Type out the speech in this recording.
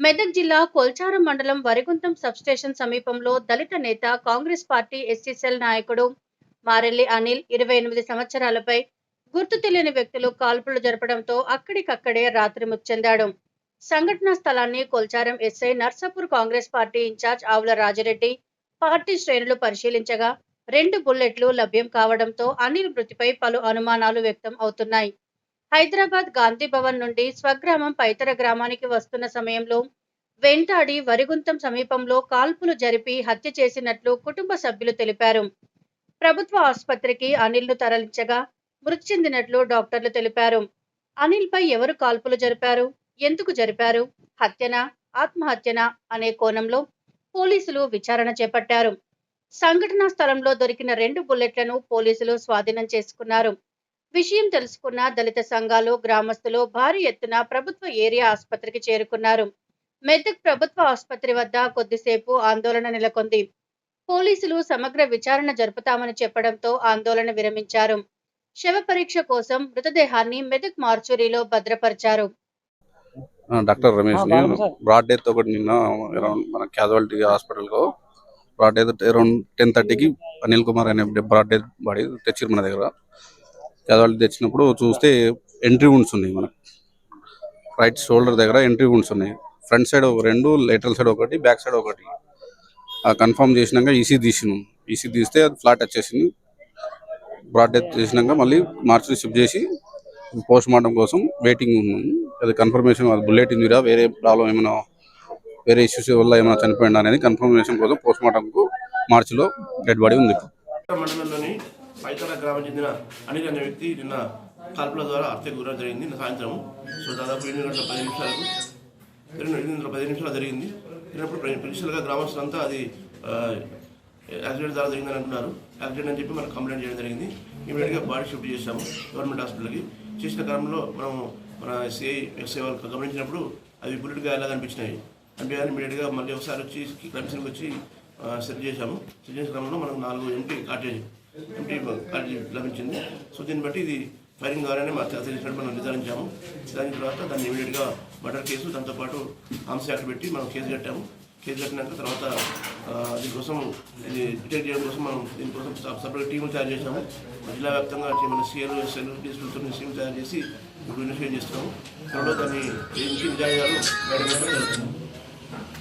మెదక్ జిల్లా కొల్చారం మండలం వరిగుంతం సబ్స్టేషన్ సమీపంలో దళిత నేత కాంగ్రెస్ పార్టీ ఎస్సీసెల్ నాయకుడు మారెల్లి అనిల్ ఇరవై ఎనిమిది సంవత్సరాలపై గుర్తు తెలియని వ్యక్తులు కాల్పులు జరపడంతో అక్కడికక్కడే రాత్రి ముచ్చెందాడు. సంఘటనా స్థలాన్ని Kolcharam SI Narsapur Congress party in-charge Avula Rajareddy. Party శ్రేణులు పరిశీలించగా రెండు బుల్లెట్లు లభ్యం కావడంతో అనిల్ మృతిపై పలు అనుమానాలు వ్యక్తం అవుతున్నాయి. హైదరాబాద్ గాంధీ భవన్ నుండి స్వగ్రామం పైతర గ్రామానికి వస్తున్న సమయంలో వెంటాడి వరిగుంతం సమీపంలో కాల్పులు జరిపి హత్య చేసినట్లు కుటుంబ సభ్యులు తెలిపారు. ప్రభుత్వ ఆసుపత్రికి అనిల్ను తరలించగా మృతి చెందినట్లు డాక్టర్లు తెలిపారు. అనిల్ పై ఎవరు కాల్పులు జరిపారు? ఎందుకు జరిపారు? హత్యనా? ఆత్మహత్యనా? అనే కోణంలో పోలీసులు విచారణ చేపట్టారు. సంఘటనా స్థలంలో దొరికిన రెండు బుల్లెట్లను పోలీసులు స్వాధీనం చేసుకున్నారు. విషయం తెలుసుకున్న దళిత సంఘాలు గ్రామస్తులు భారీ ఎత్తున ప్రభుత్వ ఏరియా ఆసుపత్రికి చేరుకున్నారు. మెదక్ ప్రభుత్వ ఆసుపత్రి వద్ద కొద్దిసేపు ఆందోళన నెలకొంది. పోలీసులు సమగ్ర విచారణ జరుపుతామని చెప్పడంతో ఆందోళన విరమించారు. శవ పరీక్ష కోసం మృతదేహాన్ని మెదక్ మార్చురీలో భద్రపరిచారు. Doctor Ramesh sir. Brought dead ఒకటి నిన్న అరౌండ్ మన క్యాజువాలిటీ హాస్పిటల్లో బ్రాడ్ డెత్ అరౌండ్ టెన్ థర్టీకి అనిల్ కుమార్ అనే బ్రాడ్ డెత్ బాడీ తెచ్చారు మన దగ్గర. క్యాజువాలిటీ తెచ్చినప్పుడు చూస్తే ఎంట్రీ వుండ్స్ ఉన్నాయి మనకు. రైట్ షోల్డర్ దగ్గర ఎంట్రీ వుండ్స్ ఉన్నాయి. ఫ్రంట్ సైడ్ ఒక రెండు లేటరల్ సైడ్ ఒకటి బ్యాక్ సైడ్ ఒకటి. ఆ కన్ఫర్మ్ చేసినాక ఈసీ తీసినాం. ఈసీ తీస్తే అది ఫ్లాట్ వచ్చేసింది. బ్రాడ్ డెత్ చేసినాక మళ్ళీ మార్చి షిఫ్ట్ చేసి పోస్ట్ మార్టం కోసం వెయిటింగ్ ఉన్నాం. అది కన్ఫర్మేషన్ అది బుల్లెట్ ఇంజురా వేరే ప్రాబ్లం ఏమైనా వేరే ఇష్యూస్ వల్ల ఏమైనా చనిపోయిందా అనేది కన్ఫర్మేషన్ కోసం పోస్ట్ మార్టంకు మార్చిలో డెడ్ బాడీ ఉంది. మండలంలోని పైతల గ్రామం చెందిన అనిల్ అనే వ్యక్తి నిన్న కాల్పుల ద్వారా హత్యకు గురడం జరిగింది. నిన్న సాయంత్రం సో దాదాపు ఎనిమిది గంటల పది నిమిషాలకు ఎనిమిది గంటల పది నిమిషాలు జరిగింది. జరిగినప్పుడు ప్రిన్సిపల్గా గ్రామస్తులంతా అది యాక్సిడెంట్ ద్వారా జరిగిందని అంటున్నారు. యాక్సిడెంట్ అని చెప్పి మనం కంప్లైంట్ చేయడం జరిగింది. ఇమీడియట్గా బాడీ షిఫ్ట్ చేశాము గవర్నమెంట్ హాస్పిటల్కి. చేసిన క్రమంలో మనం మన సిఐ ఎక్స్ఐ వాళ్ళు గమనించినప్పుడు అవి బుల్లెట్ గాయాలా కనిపించినాయి? అనిపించాలని ఇమీడియట్గా మళ్ళీ ఒకసారి వచ్చి క్రైమ్ వచ్చి సెట్ చేశాము. సెట్ చేసిన క్రమంలో మనకు నాలుగు ఎంటీ కాటేజ్ ఎంటీ కార్టేజ్ లభించింది. సో దీన్ని బట్టి ఇది ఫైరింగ్ ద్వారానే మా తెలిసినట్టు మనం నిర్ధారించాము. దాని తర్వాత దాన్ని ఇమీడియట్గా మర్డర్ కేసు దాంతోపాటు హంస యాక్ట్ పెట్టి మనం కేసు కట్టాము. కేసు కట్టినాక తర్వాత దీనికోసం ఇది డిటెక్ట్ చేయడం కోసం మనం దీనికోసం సపరేట్ టీములు తయారు చేసాము జిల్లా వ్యాప్తంగా మన సీఎల్ ఎస్ఎల్ తీసుకుంటున్న టీం తయారు చేసి ఇప్పుడు ఇన్వెస్టిగేట్ చేస్తున్నాము. త్వరలో దాన్ని నిజాయిదాలు బయట